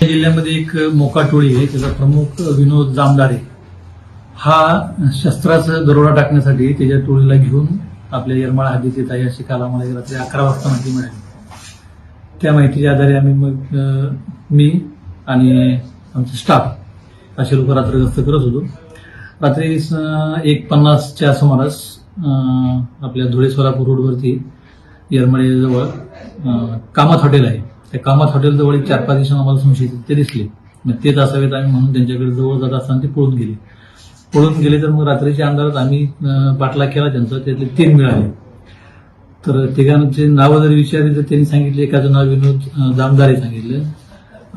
जिल्ह्यामध्ये एक मोका टोळी आहे त्याचा प्रमुख विनोद जामदारे. हा शस्त्राचा दरोडा टाकण्यासाठी त्याच्या टोळीला घेऊन आपल्या येरमाळा हद्दीत येत आहे अशी काल आम्हाला रात्री अकरा वाजता माहिती मिळाली. त्या माहितीच्या आधारे आम्ही मग मी आणि आमचे स्टाफ असे लोक रात्र गस्त करत होतो. रात्री एक पन्नासच्या सुमारास आपल्या धुळे सोलापूर रोडवरती येरमळेजवळ कामत हॉटेल आहे. त्या कामात हॉटेलजवळ एक चार पाच दिवसांना आम्हाला संशयित ते दिसले. मग तेच असावेत आम्ही म्हणून त्यांच्याकडे जवळ जात असताना ते पळून गेले. पळून गेले तर मग रात्रीच्या अंधारात आम्ही पाठला पाठलाग केला त्यांचा. त्यातले तीन मिळाले. तर तिघांचे नावं जर विचारली तर त्यांनी सांगितले एकाचं नाव विनोद जामदारे सांगितलं.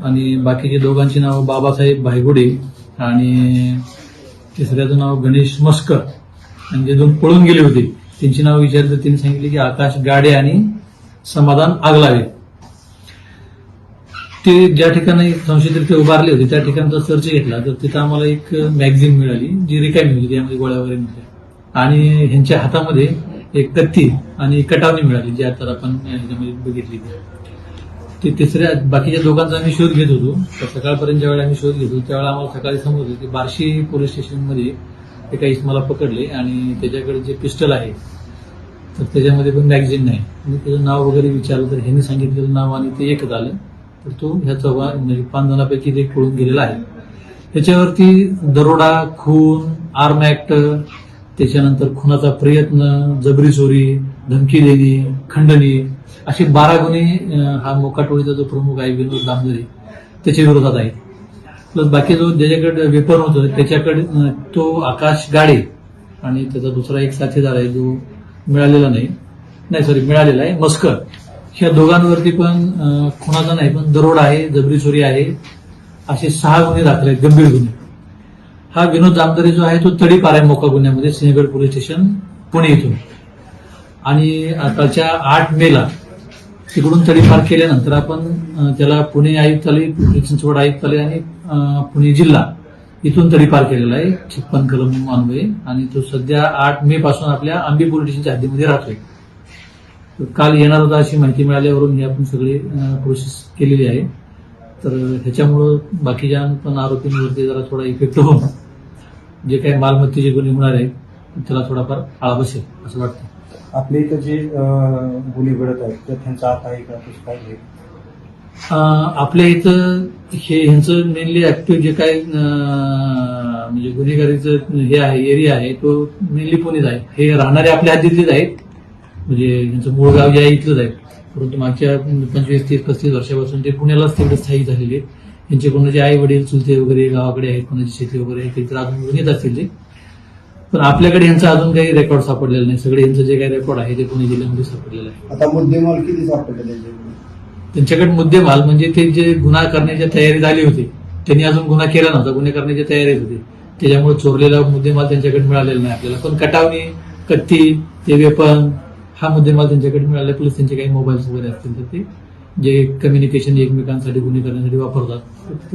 आणि बाकीचे दोघांची नावं बाबासाहेब भायगुडे आणि तिसऱ्याचं नाव गणेश मस्कर. आणि जे दोन पळून गेले होते त्यांची नावं विचारली तर त्यांनी सांगितले की आकाश गाडे आणि समाधान आगलावे. ते ज्या ठिकाणी संशयित ते उभारले होते त्या ठिकाणचा सर्च घेतला तर तिथं आम्हाला एक मॅगझिन मिळाली जी रिकामी होती त्यामध्ये गोळ्या वगैरे नव्हत्या आणि ह्यांच्या हातामध्ये एक कत्ती आणि कटावणी मिळाली जी आता आपण ह्याच्यामध्ये बघितली. ते तिसऱ्या बाकीच्या दोघांचा आम्ही शोध घेत होतो. तर सकाळपर्यंत ज्यावेळेला आम्ही शोध घेतो त्यावेळेला आम्हाला सकाळी समजलं की बार्शी पोलीस स्टेशनमध्ये एका मला पकडले आणि त्याच्याकडे जे पिस्टल आहे तर त्याच्यामध्ये पण मॅगझिन नाही. मी त्याचं नाव वगैरे विचारलं तर ह्यांनी सांगितलेलं नाव आणि ते एकच आलं. तर तो ह्या चौघा म्हणजे पाच जणांपैकी एक पळून गेलेला आहे. त्याच्यावरती दरोडा खून आर्म ऍक्ट त्याच्यानंतर खुनाचा प्रयत्न जबरी चोरी धमकी देणे खंडणी असे बारा गुन्हे हा मोका टोळीचा जो प्रमुख आहे विनोद दामदरे त्याच्या विरोधात आहेत. प्लस बाकी जो ज्याच्याकडे वेपन होतं त्याच्याकडे तो आकाश गाडे आणि त्याचा दुसरा एक साथीदार आहे जो मिळालेला नाही. नाही सॉरी मिळालेला आहे मस्कर. ह्या दोघांवरती पण खुणाचा नाही पण दरोडा आहे जबरी चोरी आहे असे सहा गुन्हे दाखल आहेत गंभीर गुन्हे. हा विनोद जामदारे जो आहे तो तडीपार आहे मोका गुन्ह्यामध्ये सिंहगड पोलीस स्टेशन पुणे इथून. आणि आताच्या आठ मेला तिकडून तडीपार केल्यानंतर आपण त्याला पुणे आयुक्तालय पिंपरी चिंचवड आयुक्तालय आणि पुणे जिल्हा इथून तडीपार केलेला आहे छप्पन कलम अन्वये. आणि तो सध्या आठ मे पासून आपल्या आंबी पोलीस स्टेशनच्या हद्दीमध्ये राहतोय. काल येणार होता अशी माहिती मिळाल्यावरून ही आपण सगळी प्रोसेस केलेली आहे. तर ह्याच्यामुळं बाकीच्या पण आरोपींवरती जरा थोडा इफेक्ट होऊन जे काही मालमत्तेचे गुन्हे होणार आहेत त्याला थोडाफार आळा बसेल असं वाटतं. आपल्या इथं जे गुन्हे घडत आहेत तर त्यांचा अर्थ आहे का कसं काय आपल्या इथं हे ह्यांचं मेनली ऍक्टिव्ह जे अं, म्हणजे गुन्हेगारीचं हे आहे एरिया आहे तो मेनली पुणेच आहे. हे राहणारे आपल्या हद्दीतलेच आहेत. म्हणजे यांचं मूळ गाव जे आहे इथलंच आहे. परंतु मागच्या पंचवीस तीस पस्तीस वर्षापासून ते पुण्यालाच तेवढे स्थायिक झालेले आहेत. यांचे कोणाचे आई वडील चुलते वगैरे गावाकडे आहेत कोणाची शेती वगैरे आहे ते तर अजून येत असतील ते. पण आपल्याकडे यांचा अजून काही रेकॉर्ड सापडलेला नाही. सगळे यांचं जे काही रेकॉर्ड आहे ते पुणे जिल्ह्यामध्ये सापडलेलं आहे. आता मुद्देमाल किती सापडले त्यांच्याकडे त्यांच्याकडे मुद्देमाल म्हणजे ते जे गुन्हा करण्याच्या तयारी झाली होती त्यांनी अजून गुन्हा केला नव्हता. गुन्हे करण्याच्या तयारीत होते. त्याच्यामुळे चोरलेला मुद्देमाल त्यांच्याकडे मिळालेला नाही. आपल्याला पण कटावणी कत्ती ते वेपन हा मुद्देमाल त्यांच्याकडे मिळाला. प्लस त्यांचे काही मोबाईल्स वगैरे असतील तर ते जे कम्युनिकेशन एकमेकांसाठी गुन्हे करण्यासाठी वापरतात.